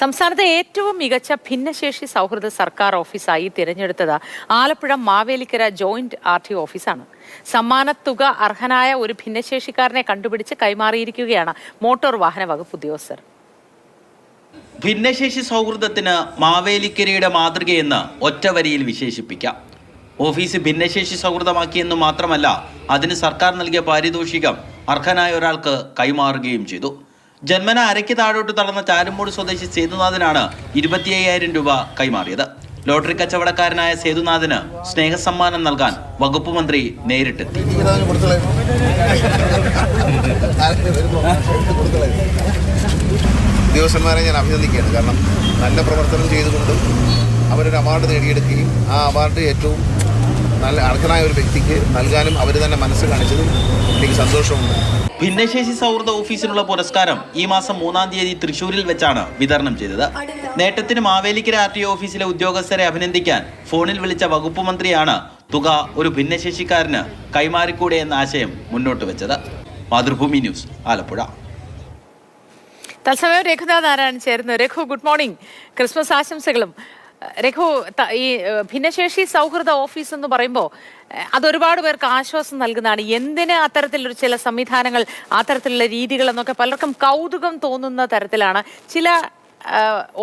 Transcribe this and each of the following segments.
സംസ്ഥാനത്തെ ഏറ്റവും മികച്ച ഭിന്നശേഷി സൗഹൃദ സർക്കാർ ഓഫീസായി തിരഞ്ഞെടുത്തത് Alappuzha Mavelikkara joint R T ഓഫീസാണ്. സമ്മാനത്തുക അർഹനായ ഒരു ഭിന്നശേഷിക്കാരനെ കണ്ടുപിടിച്ച് കൈമാറിയിരിക്കുകയാണ് മോട്ടോർ വാഹന വകുപ്പ് ഉദ്യോഗസ്ഥർ. ഭിന്നശേഷി സൗഹൃദത്തിന് മാവേലിക്കരയുടെ മാതൃകയെന്ന് ഒറ്റവരിയിൽ വിശേഷിപ്പിക്കാം. ഓഫീസ് ഭിന്നശേഷി സൗഹൃദമാക്കിയെന്ന് മാത്രമല്ല അതിന് സർക്കാർ നൽകിയ പാരിതോഷികം അർഹനായ ഒരാൾക്ക് കൈമാറുകയും ചെയ്തു. ജന്മന അരയ്ക്ക് താഴോട്ട് തളർന്ന ചാരുമൂട് സ്വദേശി സേതുനാഥനാണ് ഇരുപത്തി അയ്യായിരം രൂപ കൈമാറിയത്. ലോട്ടറി കച്ചവടക്കാരനായ സേതുനാഥന് സ്നേഹസമ്മാനം നൽകാൻ വകുപ്പ് മന്ത്രി നേരിട്ടെത്തി. ഉദ്യോഗസ്ഥന്മാരെ ഞാൻ അഭിനന്ദിക്കുകയാണ്. കാരണം നല്ല പ്രവർത്തനം ചെയ്തുകൊണ്ട് അവരൊരു അവാർഡ് നേടിയെടുക്കുകയും ആ അവാർഡ് ഏറ്റവും നല്ല അർഹനായ ഒരു വ്യക്തിക്ക് നൽകാനും അവർ തന്നെ മനസ്സ് കാണിച്ചതിൽ എനിക്ക് സന്തോഷമുണ്ട്. ഭിന്നശേഷി സൗഹൃദ ഓഫീസിനുള്ള പുരസ്കാരം ഈ മാസം മൂന്നാം തീയതി തൃശൂരിൽ വെച്ചാണ് വിതരണം ചെയ്തത്. നേട്ടത്തിന് മാവേലിക്കര ആർ ടി ഓഫീസിലെ ഉദ്യോഗസ്ഥരെ അഭിനന്ദിക്കാൻ ഫോണിൽ വിളിച്ച വകുപ്പ് മന്ത്രിയാണ് തുക ഒരു ഭിന്നശേഷിക്കാരന് കൈമാറിക്കൂടെ എന്ന ആശയം മുന്നോട്ട് വെച്ചത്. മാതൃഭൂമി ന്യൂസ് ആലപ്പുഴ. തത്സമയം രഘുനാഥ് നാരായണൻ ചേരുന്നു. Raghu good morning. ക്രിസ്മസ് ആശംസകളും. രഘു ഈ ഭിന്നശേഷി സൗഹൃദ ഓഫീസ് എന്ന് പറയുമ്പോൾ അതൊരുപാട് പേർക്ക് ആശ്വാസം നൽകുന്നതാണ്. എന്തിന് അത്തരത്തിലൊരു ചില സംവിധാനങ്ങൾ അത്തരത്തിലുള്ള രീതികൾ എന്നൊക്കെ പലർക്കും കൗതുകം തോന്നുന്ന തരത്തിലാണ്. ചില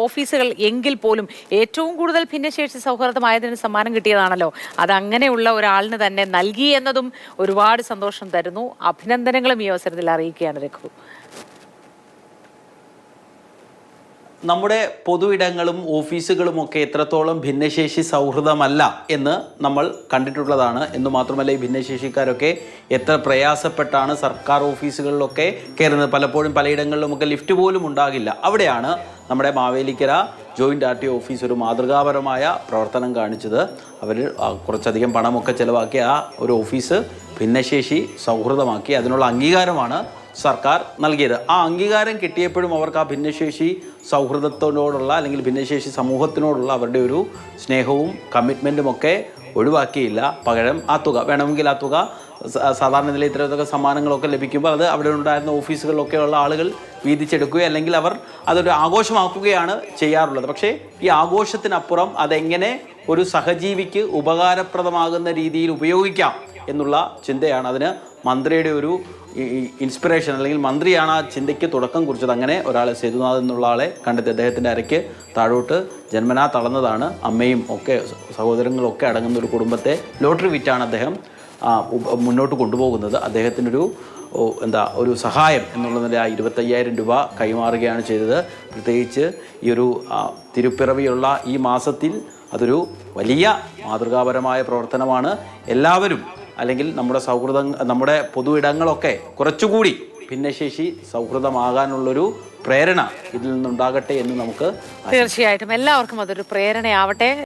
ഓഫീസുകൾ എങ്കിൽ പോലും ഏറ്റവും കൂടുതൽ ഭിന്നശേഷി സൗഹൃദമായതിന് സമ്മാനം കിട്ടിയതാണല്ലോ. അത് അങ്ങനെയുള്ള ഒരാളിന് തന്നെ നൽകി എന്നതും ഒരുപാട് സന്തോഷം തരുന്നു. അഭിനന്ദനങ്ങളും ഈ അവസരത്തിൽ അറിയിക്കുകയാണ് രഘു. നമ്മുടെ പൊതു ഇടങ്ങളും ഓഫീസുകളും ഒക്കെ എത്രത്തോളം ഭിന്നശേഷി സൗഹൃദമല്ല എന്ന് നമ്മൾ കണ്ടിട്ടുള്ളതാണ്. എന്ന് മാത്രമല്ല ഈ ഭിന്നശേഷിക്കാരൊക്കെ എത്ര പ്രയാസപ്പെട്ടാണ് സർക്കാർ ഓഫീസുകളിലൊക്കെ കയറുന്നത്. പലപ്പോഴും പലയിടങ്ങളിലുമൊക്കെ ലിഫ്റ്റ് പോലും ഉണ്ടാകില്ല. അവിടെയാണ് നമ്മുടെ Mavelikkara joint R T office ഒരു മാതൃകാപരമായ പ്രവർത്തനം കാണിച്ചത്. അവർ കുറച്ചധികം പണമൊക്കെ ചിലവാക്കി ആ ഒരു ഓഫീസ് ഭിന്നശേഷി സൗഹൃദമാക്കി. അതിനുള്ള അംഗീകാരമാണ് സർക്കാർ നൽകിയത്. ആ അംഗീകാരം കിട്ടിയപ്പോഴും അവർക്ക് ആ ഭിന്നശേഷി സൗഹൃദത്തോടുള്ള അല്ലെങ്കിൽ ഭിന്നശേഷി സമൂഹത്തിനോടുള്ള അവരുടെ ഒരു സ്നേഹവും കമ്മിറ്റ്മെന്റും ഒക്കെ ഒഴിവാക്കിയില്ല. പകരം ആ തുക വേണമെങ്കിൽ ആ തുക സാധാരണ നിലയിൽ ഇത്തരത്തൊക്കെ സമ്മാനങ്ങളൊക്കെ ലഭിക്കുമ്പോൾ അത് അവിടെ ഉണ്ടായിരുന്ന ഓഫീസുകളിലൊക്കെയുള്ള ആളുകൾ വീതിച്ചെടുക്കുക അല്ലെങ്കിൽ അവർ അതൊരു ആഘോഷമാക്കുകയാണ് ചെയ്യാറുള്ളത്. പക്ഷേ ഈ ആഘോഷത്തിനപ്പുറം അതെങ്ങനെ ഒരു സഹജീവിക്ക് ഉപകാരപ്രദമാകുന്ന രീതിയിൽ ഉപയോഗിക്കാം എന്നുള്ള ചിന്തയാണ്. അതിന് മന്ത്രിയുടെ ഒരു ഇൻസ്പിറേഷൻ അല്ലെങ്കിൽ മന്ത്രിയാണ് ആ ചിന്തയ്ക്ക് തുടക്കം കുറിച്ചത്. അങ്ങനെ ഒരാളെ സേതുനാഥ് എന്നുള്ള ആളെ കണ്ടെത്തി അദ്ദേഹത്തിന്റെ അരയ്ക്ക് താഴോട്ട് ജന്മനാ തളർന്നതാണ്. അമ്മയും ഒക്കെ സഹോദരങ്ങളും ഒക്കെ അടങ്ങുന്ന ഒരു കുടുംബത്തെ ലോട്ടറി വിറ്റാണ് അദ്ദേഹം മുന്നോട്ട് കൊണ്ടുപോകുന്നത്. അദ്ദേഹത്തിനൊരു എന്താ ഒരു സഹായം എന്നുള്ളതിന്റെ ആ ഇരുപത്തയ്യായിരം രൂപ കൈമാറുകയാണ് ചെയ്തത്. പ്രത്യേകിച്ച് ഈ ഒരു തിരുപ്പിറവിയുള്ള ഈ മാസത്തിൽ അതൊരു വലിയ മാതൃകാപരമായ പ്രവർത്തനമാണ്. എല്ലാവരും അല്ലെങ്കിൽ നമ്മുടെ സൗഹൃദ നമ്മുടെ പൊതു ഇടങ്ങളൊക്കെ കുറച്ചുകൂടി ഭിന്നശേഷി സൗഹൃദമാകാനുള്ളൊരു പ്രേരണ ഇതിൽ നിന്നുണ്ടാകട്ടെ എന്ന് നമുക്ക് തീർച്ചയായിട്ടും. എല്ലാവർക്കും അതൊരു പ്രേരണയാവട്ടെ.